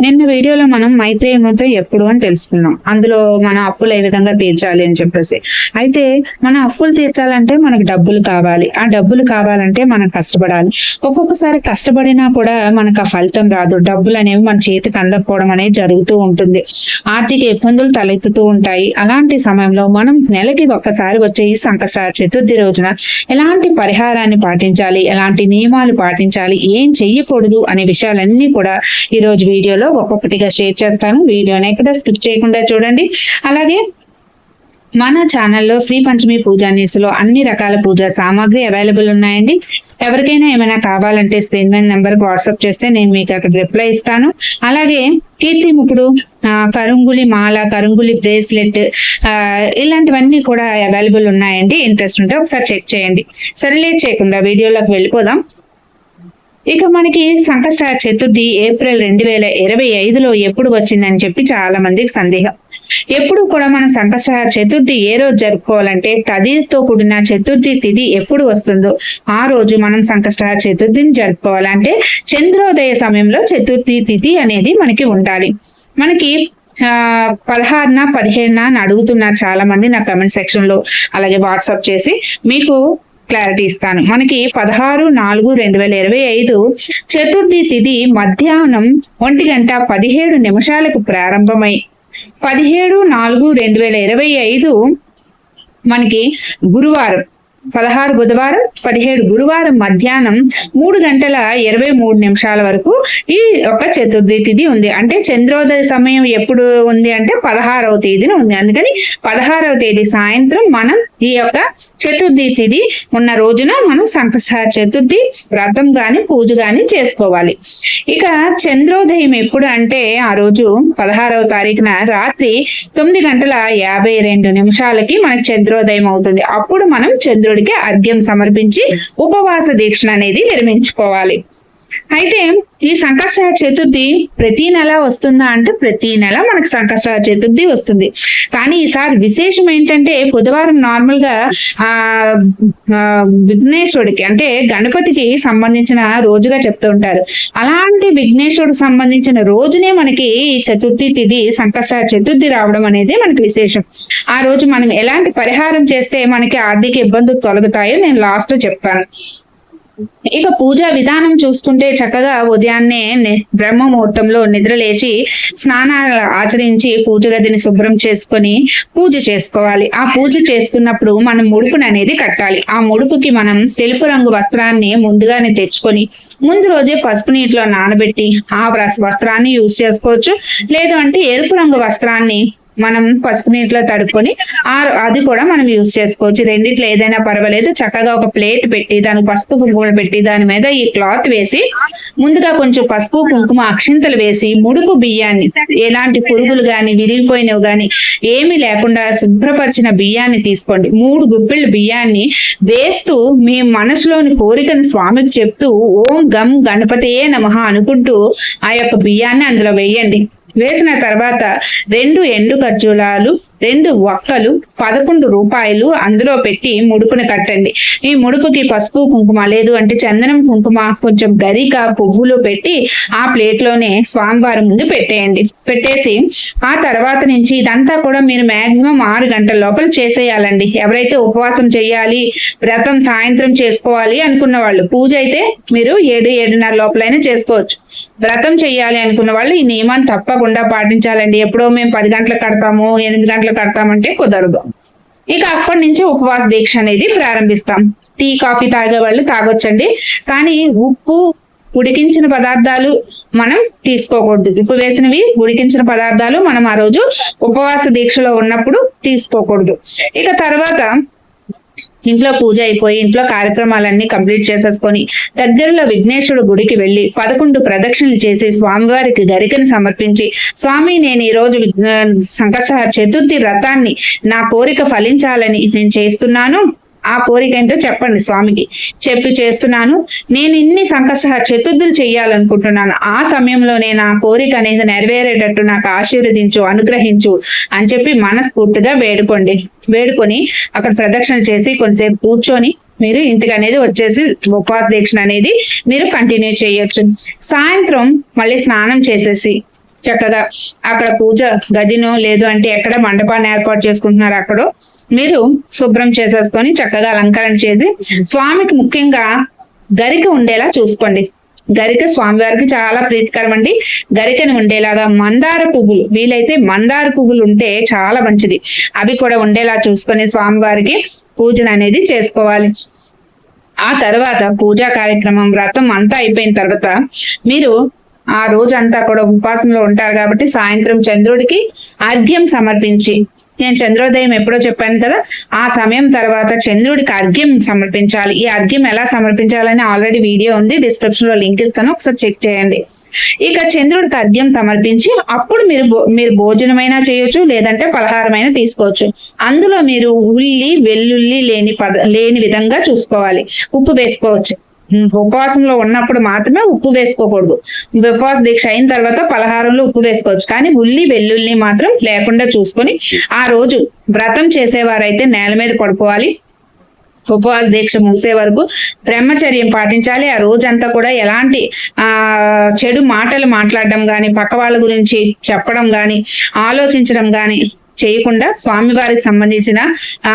నిన్న వీడియోలో మనం మైత్రేయముతో ఎప్పుడు అని తెలుసుకున్నాం. అందులో మన అప్పులు ఏ విధంగా తీర్చాలి అని చెప్పేసి. అయితే మన అప్పులు తీర్చాలంటే మనకి డబ్బులు కావాలి. ఆ డబ్బులు కావాలంటే మనం కష్టపడాలి. ఒక్కొక్కసారి కష్టపడినా కూడా మనకు ఆ ఫలితం రాదు. డబ్బులు అనేవి మన చేతికి అందకపోవడం అనేది జరుగుతూ ఉంటుంది. ఆర్థిక ఇబ్బందులు తలెత్తుతూ ఉంటాయి. అలాంటి సమయంలో మనం నెలకి ఒక్కసారి వచ్చే ఈ సంకష్ట చతుర్థి రోజున ఎలాంటి పరిహారాన్ని పాటించాలి? ఎలాంటి నియమాలు పాటించాలి? ఏం చెయ్యకూడదు? అనే విషయాలన్నీ కూడా ఈ రోజు వీడియోలో ఒక్కొక్కటిగా షేర్ చేస్తాను. వీడియోని ఎక్కడ స్కిప్ చేయకుండా చూడండి. అలాగే మన ఛానల్లో శ్రీ పంచమి పూజా న్యూస్లో అన్ని రకాల పూజా సామాగ్రి అవైలబుల్ ఉన్నాయండి. ఎవరికైనా ఏమైనా కావాలంటే స్క్రీన్ మీద నెంబర్ వాట్సాప్ చేస్తే నేను మీకు అక్కడ రిప్లై ఇస్తాను. అలాగే కీర్తి ముప్పుడు కరుంగులి మాల కరుంగులి బ్రేస్లెట్ ఇలాంటివన్నీ కూడా అవైలబుల్ ఉన్నాయండి. ఇంట్రెస్ట్ ఉంటే ఒకసారి చెక్ చేయండి. సరే లేట్ చేయకుండా వీడియోలోకి వెళ్ళిపోదాం. ఇక మనకి సంకష్ట చతుర్థి ఏప్రిల్ రెండు వేల ఇరవై ఐదులో ఎప్పుడు వచ్చిందని చెప్పి చాలా మందికి సందేహం. ఎప్పుడు కూడా మనం సంకష్ట చతుర్థి ఏ రోజు జరుపుకోవాలంటే తదితో కూడిన చతుర్థి తిథి ఎప్పుడు వస్తుందో ఆ రోజు మనం సంకష్ట చతుర్థిని జరుపుకోవాలంటే చంద్రోదయ సమయంలో చతుర్థి తిథి అనేది మనకి ఉండాలి. మనకి పదహారున పదిహేడున అని అడుగుతున్నారు చాలా మంది నా కమెంట్ సెక్షన్లో అలాగే వాట్సాప్ చేసి మీకు క్లారిటీ ఇస్తాను. మనకి పదహారు నాలుగు రెండు వేల ఇరవై ఐదు చతుర్థి తిథి మధ్యాహ్నం ఒంటి గంట పదిహేడు నిమిషాలకు ప్రారంభమై పదిహేడు నాలుగు రెండు వేల ఇరవై ఐదు మనకి గురువారం పదహారు బుధవారం పదిహేడు గురువారం మధ్యాహ్నం మూడు గంటల ఇరవై మూడు నిమిషాల వరకు ఈ ఒక చతుర్థి తిథి ఉంది. అంటే చంద్రోదయ సమయం ఎప్పుడు ఉంది అంటే పదహారవ తేదీన ఉంది. అందుకని పదహారవ తేదీ సాయంత్రం మనం ఈ యొక్క చతుర్థి తిథి ఉన్న రోజున మనం సంకష్ట చతుర్థి వ్రతం గాని పూజ గాని చేసుకోవాలి. ఇక చంద్రోదయం ఎప్పుడు అంటే ఆ రోజు పదహారవ తారీఖున రాత్రి తొమ్మిది గంటల యాభై రెండు నిమిషాలకి మనకి చంద్రోదయం అవుతుంది. అప్పుడు మనం సూర్యుడికి అర్ఘ్యం సమర్పించి ఉపవాస దీక్ష అనేది నిర్మించుకోవాలి. అయితే ఈ సంకష్ట చతుర్థి ప్రతి నెల వస్తుందా అంటే ప్రతి నెల మనకు సంకష్ట చతుర్థి వస్తుంది. కానీ ఈసారి విశేషం ఏంటంటే బుధవారం నార్మల్గా ఆ విఘ్నేశ్వరుడికి అంటే గణపతికి సంబంధించిన రోజుగా చెప్తూ ఉంటారు. అలాంటి విఘ్నేశ్వరుడికి సంబంధించిన రోజునే మనకి ఈ చతుర్థి తిథి సంకష్ట చతుర్థి రావడం అనేది మనకి విశేషం. ఆ రోజు మనం ఎలాంటి పరిహారం చేస్తే మనకి ఆర్థిక ఇబ్బందులు తొలగుతాయో నేను లాస్ట్ చెప్తాను. ఇక పూజా విధానం చూసుకుంటే చక్కగా ఉదయాన్నే బ్రహ్మ ముహూర్తంలో నిద్ర లేచి స్నానాలు ఆచరించి పూజ గదిని శుభ్రం చేసుకొని పూజ చేసుకోవాలి. ఆ పూజ చేసుకున్నప్పుడు మనం ముడుపుని అనేది కట్టాలి. ఆ ముడుపుకి మనం తెలుపు రంగు వస్త్రాన్ని ముందుగానే తెచ్చుకొని ముందు రోజే పసుపు నీటిలో నానబెట్టి ఆ వస్త్రాన్ని యూజ్ చేసుకోవచ్చు. లేదు అంటే ఎరుపు రంగు వస్త్రాన్ని మనం పసుపు నీటిలో తడుపుకొని ఆ అది కూడా మనం యూజ్ చేసుకోవచ్చు. రెండిట్లో ఏదైనా పర్వాలేదు. చక్కగా ఒక ప్లేట్ పెట్టి దానికి పసుపు కుంకుమ పెట్టి దాని మీద ఈ క్లాత్ వేసి ముందుగా కొంచెం పసుపు కుంకుమ అక్షింతలు వేసి ముడుపు బియ్యాన్ని ఎలాంటి పురుగులు గాని విరిగిపోయినవి గాని ఏమీ లేకుండా శుభ్రపరిచిన బియ్యాన్ని తీసుకోండి. మూడు గుప్పిళ్ళ బియ్యాన్ని వేస్తూ మీ మనసులోని కోరికను స్వామికి చెప్తూ ఓం గం గణపతియే నమ అనుకుంటూ ఆ యొక్క బియ్యాన్ని అందులో వేయండి. వేసిన తర్వాత రెండు ఎండు ఖర్జూరాలు రెండు ఒక్కలు పదకొండు రూపాయలు అందులో పెట్టి ముడుపుని కట్టండి. ఈ ముడుపుకి పసుపు కుంకుమ లేదు అంటే చందనం కుంకుమ కొంచెం గరిక పువ్వులు పెట్టి ఆ ప్లేట్లోనే స్వామివారి ముందు పెట్టేయండి. పెట్టేసి ఆ తర్వాత నుంచి ఇదంతా కూడా మీరు మాక్సిమం ఆరు గంటల లోపల చేసేయాలండి. ఎవరైతే ఉపవాసం చేయాలి వ్రతం సాయంత్రం చేసుకోవాలి అనుకున్న వాళ్ళు పూజ అయితే మీరు ఏడు ఏడున్నర లోపలైనా చేసుకోవచ్చు. వ్రతం చేయాలి అనుకున్న వాళ్ళు ఈ నియమాన్ని తప్పకుండా పాటించాలండి. ఎప్పుడో మేము పది గంటలకు కడతాము ఎనిమిది గంటలకు కడతామంటే కుదరదు. ఇక అప్పటి నుంచి ఉపవాస దీక్ష అనేది ప్రారంభిస్తాం. టీ కాఫీ తాగే వాళ్ళు తాగొచ్చండి. కానీ ఉప్పు ఉడికించిన పదార్థాలు మనం తీసుకోకూడదు. ఉప్పు వేసినవి ఉడికించిన పదార్థాలు మనం ఆ రోజు ఉపవాస దీక్షలో ఉన్నప్పుడు తీసుకోకూడదు. ఇక తర్వాత ఇంట్లో పూజ అయిపోయి ఇంట్లో కార్యక్రమాలన్నీ కంప్లీట్ చేసేసుకొని దగ్గరలో విఘ్నేశ్వరుడు గుడికి వెళ్ళి పదకొండు ప్రదక్షిణలు చేసి స్వామివారికి గరికను సమర్పించి స్వామి నేను ఈ రోజు విఘ్న- చతుర్థి వ్రతాన్ని నా కోరిక ఫలించాలని నేను చేస్తున్నాను. ఆ కోరిక ఏంటో చెప్పండి స్వామికి. చెప్పి చేస్తున్నాను. నేను ఇన్ని సంకష్ట చతుర్థులు చేయాలనుకుంటున్నాను ఆ సమయంలోనే నా కోరిక అనేది నెరవేరేటట్టు నాకు ఆశీర్వదించు అనుగ్రహించు అని చెప్పి మనస్ఫూర్తిగా వేడుకోండి. వేడుకొని అక్కడ ప్రదక్షిణ చేసి కొంతసేపు కూర్చొని మీరు ఇంటికి అనేది వచ్చేసి ఉపవాస దీక్ష అనేది మీరు కంటిన్యూ చేయొచ్చు. సాయంత్రం మళ్ళీ స్నానం చేసేసి చక్కగా అక్కడ పూజ గదినో లేదు అంటే ఎక్కడ మండపాన్ని ఏర్పాటు చేసుకుంటున్నారు అక్కడో మీరు శుభ్రం చేసేసుకొని చక్కగా అలంకరణ చేసి స్వామికి ముఖ్యంగా గరిక ఉండేలా చూసుకోండి. గరిక స్వామివారికి చాలా ప్రీతికరం అండి గరికని ఉండేలాగా మందార పువ్వులు వీలైతే మందార పువ్వులు ఉంటే చాలా మంచిది. అవి కూడా ఉండేలా చూసుకొని స్వామివారికి పూజన అనేది చేసుకోవాలి. ఆ తర్వాత పూజా కార్యక్రమం వ్రతం అంతా అయిపోయిన తర్వాత మీరు ఆ రోజంతా కూడా ఉపవాసంలో ఉంటారు కాబట్టి సాయంత్రం చంద్రుడికి అర్ఘ్యం సమర్పించి నేను చంద్రోదయం ఎప్పుడో చెప్పాను కదా ఆ సమయం తర్వాత చంద్రుడికి అర్ఘ్యం సమర్పించాలి. ఈ అర్ఘ్యం ఎలా సమర్పించాలని ఆల్రెడీ వీడియో ఉంది డిస్క్రిప్షన్లో లింక్ ఇస్తాను ఒకసారి చెక్ చేయండి. ఇక చంద్రుడికి అర్ఘ్యం సమర్పించి అప్పుడు మీరు భో- మీరు భోజనమైనా చేయొచ్చు లేదంటే పలహారమైనా తీసుకోవచ్చు. అందులో మీరు ఉల్లి వెల్లుల్లి లేని పద లేని విధంగా చూసుకోవాలి. ఉప్పు వేసుకోవచ్చు. ఉపవాసంలో ఉన్నప్పుడు మాత్రమే ఉప్పు వేసుకోకూడదు. ఉపవాస దీక్ష అయిన తర్వాత పలహారంలో ఉప్పు వేసుకోవచ్చు. కానీ ఉల్లి వెల్లుల్లి మాత్రం లేకుండా చూసుకొని ఆ రోజు వ్రతం చేసేవారైతే నేల మీద పడుకోవాలి. ఉపవాస దీక్ష ముగిసే వరకు బ్రహ్మచర్యం పాటించాలి. ఆ రోజంతా కూడా ఎలాంటి ఆ చెడు మాటలు మాట్లాడడం కానీ పక్క వాళ్ళ గురించి చెప్పడం కానీ ఆలోచించడం కానీ చేయకుండా స్వామివారికి సంబంధించిన ఆ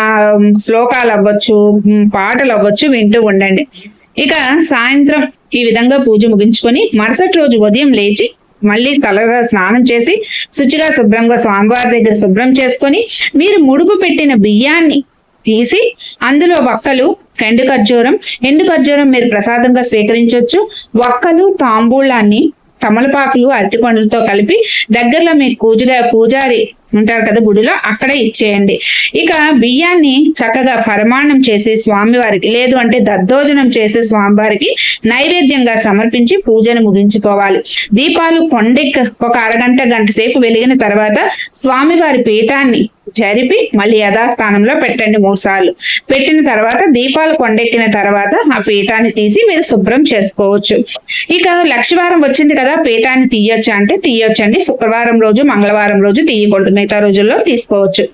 శ్లోకాలు అవ్వచ్చు పాటలు అవ్వచ్చు వింటూ ఉండండి. ఇక సాయంత్రం ఈ విధంగా పూజ ముగించుకొని మరుసటి రోజు ఉదయం లేచి మళ్ళీ తలగా స్నానం చేసి శుచిగా శుభ్రంగా స్వామివారి దగ్గర శుభ్రం చేసుకొని మీరు ముడుపు పెట్టిన బియ్యాన్ని తీసి అందులో వక్కలు ఎండు ఖర్జూరం ఎండు ఖర్జూరం మీరు ప్రసాదంగా స్వీకరించవచ్చు. వక్కలు తాంబూలాన్ని తమలపాకులు అరటి పండ్లతో కలిపి దగ్గరలో మీకు పూజగా పూజారి ఉంటారు కదా గుడిలో అక్కడే ఇచ్చేయండి. ఇక బియ్యాన్ని చక్కగా పరమాణం చేసి స్వామివారికి లేదు అంటే దద్దోజనం చేసి స్వామివారికి నైవేద్యంగా సమర్పించి పూజను ముగించుకోవాలి. దీపాలు కొండెక్క ఒక అరగంట గంట సేపు వెలిగిన తర్వాత స్వామివారి పీఠాన్ని జరిపి మళ్ళీ యథాస్థానంలో పెట్టండి మూడు సార్లు పెట్టిన తర్వాత దీపాలు కొండెక్కిన తర్వాత ఆ పీఠాన్ని తీసి మీరు శుభ్రం చేసుకోవచ్చు. ఇక లక్షవారం వచ్చింది కదా పీఠాన్ని తీయొచ్చు అంటే తీయొచ్చండి. శుక్రవారం రోజు మంగళవారం రోజు తీయకూడదు. మిగతా రోజుల్లో తీసుకోవచ్చు.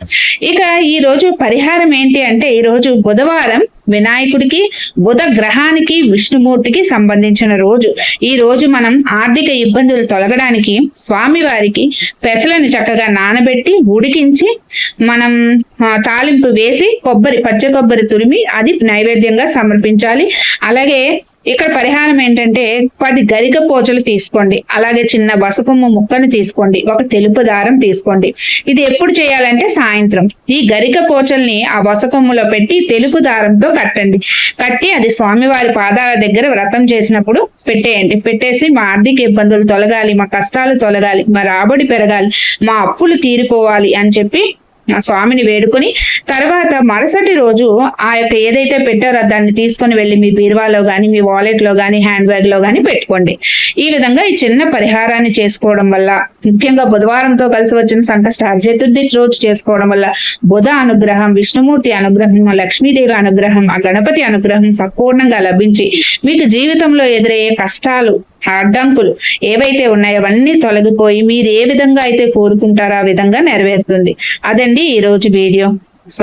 ఇక ఈ రోజు పరిహారం ఏంటి అంటే ఈ రోజు బుధవారం వినాయకుడికి బుధ గ్రహానికి విష్ణుమూర్తికి సంబంధించిన రోజు. ఈ రోజు మనం ఆర్థిక ఇబ్బందులు తొలగడానికి స్వామివారికి పెసలను చక్కగా నానబెట్టి ఉడికించి మనం తాలింపు వేసి కొబ్బరి పచ్చ కొబ్బరి తురిమి అది నైవేద్యంగా సమర్పించాలి. అలాగే ఇక్కడ పరిహారం ఏంటంటే పది గరిక పోచలు తీసుకోండి. అలాగే చిన్న బసకొమ్మ ముక్కను తీసుకోండి. ఒక తెలుపు దారం తీసుకోండి. ఇది ఎప్పుడు చేయాలంటే సాయంత్రం. ఈ గరిక పోచల్ని ఆ బసకొమ్ములో పెట్టి తెలుపు దారంతో కట్టండి. కట్టి అది స్వామివారి పాదాల దగ్గర వ్రతం చేసినప్పుడు పెట్టేయండి. పెట్టేసి మా ఆర్థిక ఇబ్బందులు తొలగాలి మా కష్టాలు తొలగాలి మా రాబడి పెరగాలి మా అప్పులు తీరిపోవాలి అని చెప్పి ఆ స్వామిని వేడుకొని తర్వాత మరుసటి రోజు ఆ యొక్క ఏదైతే పెట్టారో దాన్ని తీసుకొని వెళ్ళి మీ బీరువాలో కానీ మీ వాలెట్లో గాని హ్యాండ్ బ్యాగ్లో కానీ పెట్టుకోండి. ఈ విధంగా ఈ చిన్న పరిహారాన్ని చేసుకోవడం వల్ల ముఖ్యంగా బుధవారంతో కలిసి వచ్చిన సంకష్ట చతుర్థి రోజు చేసుకోవడం వల్ల బుధ అనుగ్రహం విష్ణుమూర్తి అనుగ్రహం లక్ష్మీదేవి అనుగ్రహం ఆ గణపతి అనుగ్రహం సంపూర్ణంగా లభించి మీకు జీవితంలో ఎదురయ్యే కష్టాలు అడ్డంకులు ఏవైతే ఉన్నాయో అవన్నీ తొలగిపోయి మీరు ఏ విధంగా అయితే కోరుకుంటారో ఆ విధంగా నెరవేరుతుంది. అదండి ఈ రోజు వీడియో.